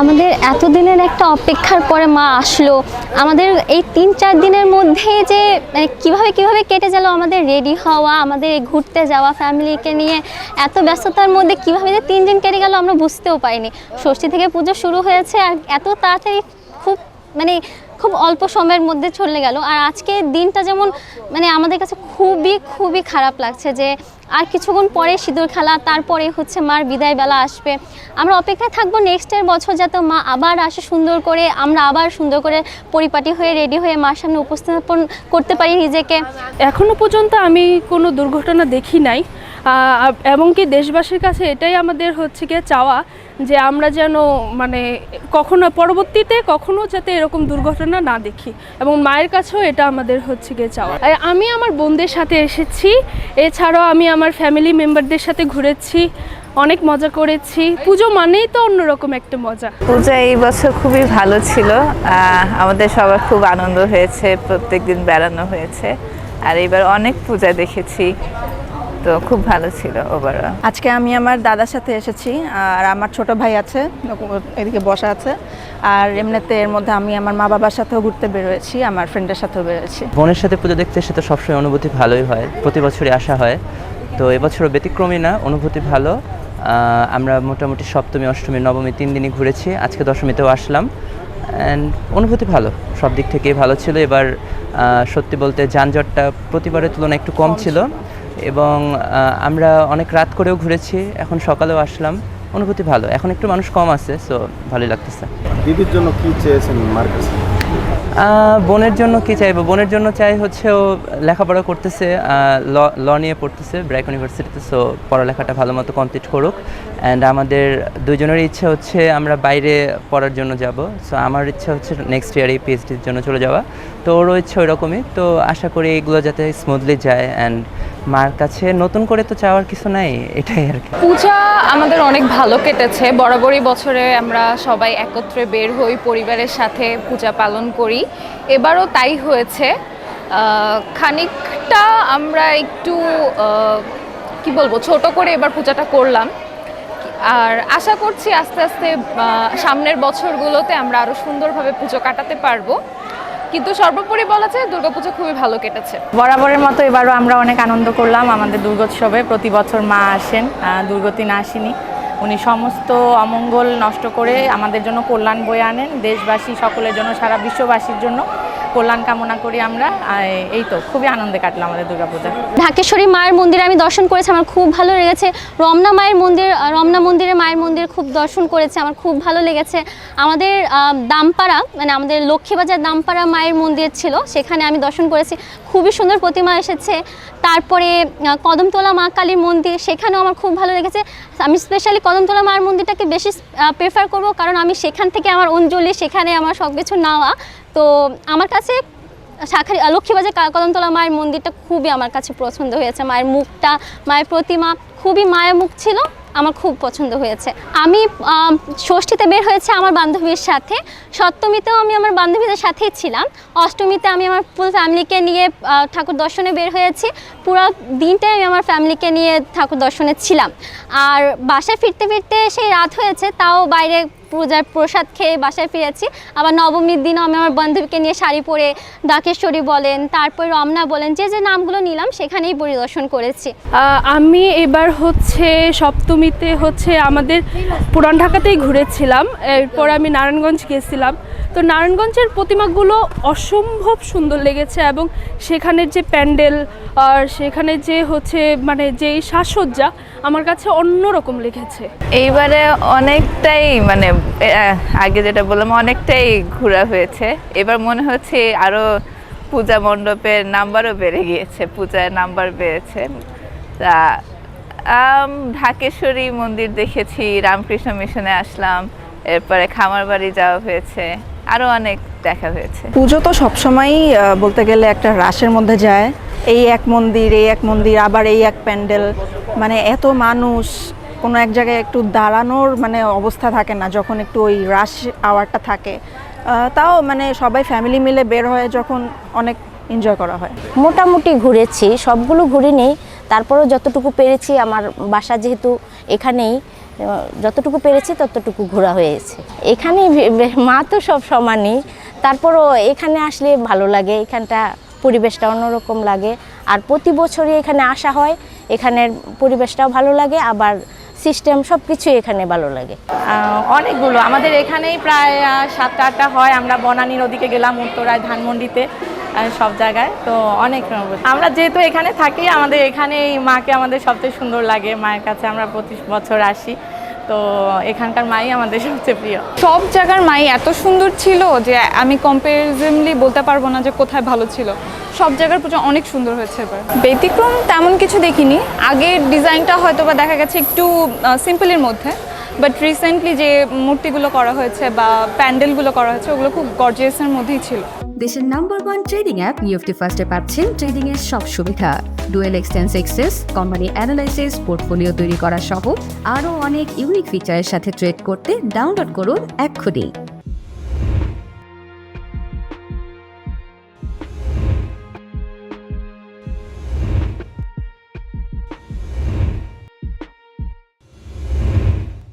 আমাদের এতদিনের একটা অপেক্ষার পরে মা আসলো। আমাদের এই তিন চার দিনের মধ্যে যে মানে কীভাবে কীভাবে কেটে গেল আমাদের রেডি হওয়া, আমাদের ঘুরতে যাওয়া ফ্যামিলিকে নিয়ে এত ব্যস্ততার মধ্যে কীভাবে যে তিন দিন কেটে গেল আমরা বুঝতেও পারিনি। ষষ্ঠী থেকে পুজো শুরু হয়েছে আর এত তাড়াতাড়ি খুব মানে খুব অল্প সময়ের মধ্যে চলে গেল। আর আজকে দিনটা যেমন মানে আমাদের কাছে খুবই খুবই খারাপ লাগছে যে আর কিছুক্ষণ পরে সিঁদুর খেলা, তারপরে হচ্ছে মার বিদায় বেলা আসবে। আমরা অপেক্ষায় থাকব নেক্সটের বছর যাতে মা আবার আসে সুন্দর করে, আমরা আবার সুন্দর করে পরিপাটি হয়ে রেডি হয়ে মার সামনে উপস্থাপন করতে পারি নিজেকে। এখনও পর্যন্ত আমি কোনো দুর্ঘটনা দেখি নাই। এবং কি দেশবাসীর কাছে এটাই আমাদের হচ্ছে গিয়ে চাওয়া যে আমরা যেন মানে কখনো পরবর্তীতে কখনো যাতে এরকম দুর্ঘটনা না দেখি এবং মায়ের কাছেও এটা আমাদের হচ্ছে গিয়ে চাওয়া। আমি আমার বোনদের সাথে এসেছি, এছাড়াও আমি আমার ফ্যামিলি মেম্বারদের সাথে ঘুরেছি, অনেক মজা করেছি। পুজো মানেই তো অন্যরকম একটা মজা। পূজা এই বছর খুবই ভালো ছিল আমাদের সবার খুব আনন্দ হয়েছে প্রত্যেক দিন বেড়ানো হয়েছে, আর এবার অনেক পূজা দেখেছি। তো খুব ভালো ছিল ওভারঅল আজকে আমি আমার দাদার সাথে এসেছি আর আমার ছোট ভাই আছে এদিকে বসা আছে আর এমনিতে এর মধ্যে আমি আমার মা বাবার সাথেও ঘুরতে বেরোয়েছি আমার ফ্রেন্ডের সাথেও বেরোয়েছি। বোনের সাথে পুজো দেখতে এসে তো সবসময় অনুভূতি ভালোই হয় প্রতি বছরই আসা হয়। তো এবছরও ব্যতিক্রমী না অনুভূতি ভালো। আমরা মোটামুটি সপ্তমী অষ্টমী নবমী তিন দিনই ঘুরেছি আজকে দশমীতেও আসলাম। অ্যান্ড অনুভূতি ভালো সব দিক থেকেই ভালো ছিল। এবার সত্যি বলতে যানজটটা প্রতিবারের তুলনায় একটু কম ছিল। এবং আমরা অনেক রাত করেও ঘুরেছি এখন সকালেও আসলাম। অনুভূতি ভালো এখন একটু মানুষ কম আছে সো ভালোই লাগতেছে। দিদির জন্য কি চেয়েছেন বোনের জন্য কি চাইব? বোনের জন্য চাই হচ্ছে ও লেখাপড়া করতেছে ল ল নিয়ে পড়তেছে ব্র্যাক ইউনিভার্সিটিতে সো পড়ালেখাটা ভালো মতো কমপ্লিট করুক। অ্যান্ড আমাদের দুজনের ইচ্ছা হচ্ছে আমরা বাইরে পড়ার জন্য যাব। সো আমার ইচ্ছা হচ্ছে নেক্সট ইয়ারে পিএইচডির জন্য চলে যাওয়া। তো ওরও ইচ্ছা ওই রকমই তো আশা করি এগুলো যাতে স্মুথলি যায়। অ্যান্ড মার কাছে নতুন করে তো চাওয়ার কিছু নাই। এটাই আর কি। পূজা আমাদের অনেক ভালো কেটেছে। বরাবরই বছরে আমরা সবাই একত্রে বের হই, পরিবারের সাথে পূজা পালন করি। এবারও তাই হয়েছে। খানিকটা আমরা একটু কি বলব, ছোট করে এবার পূজাটা করলাম। আর আশা করছি আস্তে আস্তে সামনের বছরগুলোতে আমরা আরও সুন্দরভাবে পুজো কাটাতে পারব। কিন্তু সর্বোপরি বলা যায় দুর্গাপুজো খুবই ভালো কেটেছে। বরাবরের মতো এবারও আমরা অনেক আনন্দ করলাম আমাদের দুর্গোৎসবে। প্রতি বছর মা আসেন দুর্গতি না আসেনি। উনি সমস্ত অমঙ্গল নষ্ট করে আমাদের জন্য কল্যাণ বয়ে আনেন। দেশবাসী, সকলের জন্য, সারা বিশ্ববাসীর জন্য। কল্যাণ কামনা করি আমরা এই তো, খুবই আনন্দে কাটলো আমাদের দুর্গাপূজা। ঢাকেশ্বরী মায়ের মন্দিরে আমি দর্শন করেছি, আমার খুব ভালো লেগেছে। রমনা মায়ের মন্দির রমনা মন্দিরে মায়ের মন্দির খুব দর্শন করেছে, আমার খুব ভালো লেগেছে। আমাদের দামপাড়া মানে আমাদের লক্ষ্মীবাজার দামপাড়া মায়ের মন্দির ছিল, সেখানে আমি দর্শন করেছি। খুবই সুন্দর প্রতিমা এসেছে। তারপরে কদমতলা মা কালীর মন্দির, সেখানেও আমার খুব ভালো লেগেছে। আমি স্পেশালি কদমতলা মায়ের মন্দিরটাকে বেশি প্রেফার করব, কারণ আমি সেখান থেকে আমার অঞ্জলি, সেখানে আমার সব কিছু নেওয়া। তো আমার কাছে শাখারি লক্ষ্মীবাজার কদমতলা মায়ের মন্দিরটা খুবই আমার কাছে পছন্দ হয়েছে। মায়ের মুখটা, মায়ের প্রতিমা খুবই মায়ের মুখ ছিল, আমার খুব পছন্দ হয়েছে। আমি ষষ্ঠীতে বের হয়েছে আমার বান্ধবীর সাথে। সপ্তমীতেও আমি আমার বান্ধবীদের সাথেই ছিলাম। অষ্টমীতে আমি আমার ফুল ফ্যামিলিকে নিয়ে ঠাকুর দর্শনে বের হয়েছি। পুরো দিনটাই আমি আমার ফ্যামিলিকে নিয়ে ঠাকুর দর্শনে ছিলাম। আর বাসায় ফিরতে ফিরতে সেই রাত হয়েছে, তাও বাইরে পূজার প্রসাদ খেয়ে বাসায় ফিরেছি। আবার নবমীর দিনও আমি আমার বান্ধবীকে নিয়ে শাড়ি পরে দাকেশ্বরী বলেন, তারপর রমনা বলেন, যে যে নামগুলো নিলাম সেখানেই পরিদর্শন করেছি। আমি এবার হচ্ছে সপ্তমীতে হচ্ছে আমাদের পুরান ঢাকাতেই ঘুরেছিলাম, এরপর আমি নারায়ণগঞ্জ গেছিলাম। তো নারায়ণগঞ্জের প্রতিমাগুলো অসম্ভব সুন্দর লেগেছে এবং সেখানের যে প্যান্ডেল আর সেখানে যে হচ্ছে মানে যে সাজসজ্জা আমার কাছে অন্যরকম লেগেছে। এইবারে অনেকটাই মানে আগে যেটা বললাম অনেকটাই ঘোরা হয়েছে। এবার মনে হচ্ছে আরও পূজা মণ্ডপের নাম্বারও বেড়ে গিয়েছে, পূজার নাম্বার বেড়েছে। তা ঢাকেশ্বরী মন্দির দেখেছি, রামকৃষ্ণ মিশনে আসলাম, এরপরে খামারবাড়ি যাওয়া হয়েছে। আরও অনেক দেখা হয়েছে। পুজো তো সবসময়ই বলতে গেলে একটা রাশের মধ্যে যায়। এই এক মন্দির এই এক মন্দির আবার এই এক প্যান্ডেল। মানে এত মানুষ কোনো এক জায়গায় একটু দাঁড়ানোর মানে অবস্থা থাকে না যখন একটু ওই রাশ আওয়ারটা থাকে। তাও মানে সবাই ফ্যামিলি মিলে বের হয়ে যখন অনেক এনজয় করা হয়। মোটামুটি ঘুরেছি সবগুলো ঘুরে ঘুরিনি। তারপরেও যতটুকু পেরেছি আমার বাসা যেহেতু এখানেই যতটুকু পেরেছি ততটুকু ঘোরা হয়েছে। এখানে মা তো সব সমানই। তারপরও এখানে আসলে ভালো লাগে, এখানটা পরিবেশটা অন্যরকম লাগে। আর প্রতি বছরই এখানে আসা হয়, এখানের পরিবেশটাও ভালো লাগে, আবার সিস্টেম সব কিছুই এখানে ভালো লাগে। অনেকগুলো। আমাদের এখানেই প্রায় সাতটা আটটা হয়। আমরা বনানী নদীকে গেলাম উত্তরায় ধানমন্ডিতে। সব জায়গায়, তো অনেক আমরা যেহেতু এখানে থাকি, আমাদের এখানেই মাকে আমাদের সবচেয়ে সুন্দর লাগে, মায়ের কাছে আমরা প্রতি বছর আসি। তো এখানকার মাই আমাদের সবচেয়ে প্রিয়। সব জায়গার মাই এত সুন্দর ছিল যে আমি কম্পারিজনলি বলতে পারব না যে কোথায় ভালো ছিল। সব জায়গার পুজো অনেক সুন্দর হয়েছে এবার। ব্যতিক্রম তেমন কিছু দেখিনি। আগের ডিজাইনটা হয়তো বা দেখা গেছে একটু সিম্পলের মধ্যে। বাট রিসেন্টলি যে মূর্তিগুলো করা হয়েছে বা প্যান্ডেলগুলো করা হয়েছে, ওগুলো খুব গর্জিয়াসের মধ্যেই ছিল। দেশের number one trading app UFT ফার্স্টে পাচ্ছেন ট্রেডিং এর সব সুবিধা। Dual extents access company analysis portfolio তৈরি করা সহ আরও অনেক ইউনিক ফিচারের সাথে ট্রেড করতে ডাউনলোড করুন এক্ষুনি।